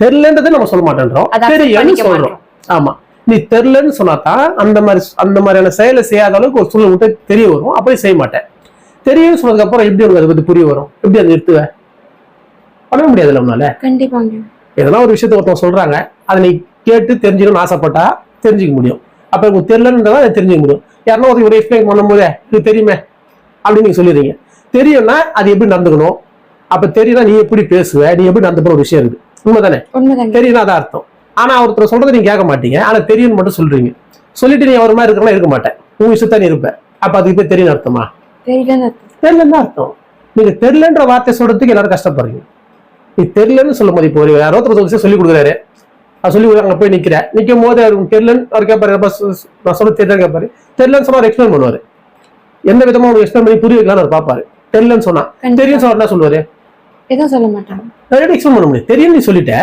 தெரியலன்றதை நம்ம சொல்ல மாட்டேன்றோம். பண்ணிக்க சொல்றோம். ஆமா. நீ தெரிலன்னு சொன்னாதான் அந்த மாதிரி அந்த மாதிரியான செயலை செய்யாத அளவுக்கு ஒரு சூழ்நிலை விட்டு தெரிய வரும். அப்படியே செய்ய மாட்டேன். தெரியும்னு சொன்னதுக்கு அப்புறம் எப்படி உனக்கு அதை பத்தி புரிய வரும்? எப்படி அதை நிறுத்துவ? பண்ண முடியாதுல்ல உன்னால. கண்டிப்பாங்க. எதனா ஒரு விஷயத்த ஒருத்தவங்க சொல்றாங்க அதை நீ கேட்டு தெரிஞ்சுக்கணும்னு ஆசைப்பட்டா தெரிஞ்சுக்க முடியும். அப்ப உங்களுக்கு தெரியலன்றதா அதை தெரிஞ்சுக்க முடியும். யாருன்னா ஒரு ஒரு எக்ஸ்பிளைன் பண்ணும்போதே இது தெரியுமே? அப்படின்னு நீங்க சொல்லிடுறீங்க. தெரியும்னா அது எப்படி நடந்துக்கணும்? அப்ப தெரியும்னா நீ எப்படி பேசுவ? நீ எப்படி நடந்துக்கிற ஒரு விஷயம் இருக்கு. உண்மைதானே? தெரியும்னா அதான் அர்த்தம். ஆனா ஒருத்தர் சொல்றதை நீங்க கேட்க மாட்டீங்க. ஆனா தெரியும்னு மட்டும் சொல்றீங்க. சொல்லிட்டு நீ அவர் மாதிரி இருக்கிறனா இருக்க மாட்டேன். உன் விஷயத்தான் நீ இருப்ப. அப்ப அதுக்கு பேர் தெரியும் அர்த்தமா? தெரியலன்னு அர்த்தம். நீங்க தெரியலன்ற வார்த்தை சொல்றதுக்கு எல்லாரும் கஷ்டப்படுறீங்க. நீ தெரியலன்னு சொல்லும் போது இப்போ யாரோ ஒருத்தர் ஒரு விஷயம் சொல்லி கொடுக்குறாரு அது சொல்லி அங்க போய் நிக்கிற. நிக்கும் போது அவர் உனக்கு தெரியலன்னு அவர் கேட்பாரு நான் சொல்ல தெரியல கேட்பாரு தெரியலன்னு சொன்னா அவர் எக்ஸ்பிளைன் பண்ணுவாரு. எந்த விதமா உங்களுக்கு எக்ஸ்பிளைன் பண்ணி புரிய வைக்கலாம்னு அவர் பார்ப்பாரு. தெரியலன்னு சொன்னா. தெரியும் சொன்னா என்ன சொல்லுவாரு? எதுவும் சொல்ல மாட்டாங்க. எக்ஸ்பிளைன் பண்ண முடியும் தெரியும் நீ சொல்லிட்ட.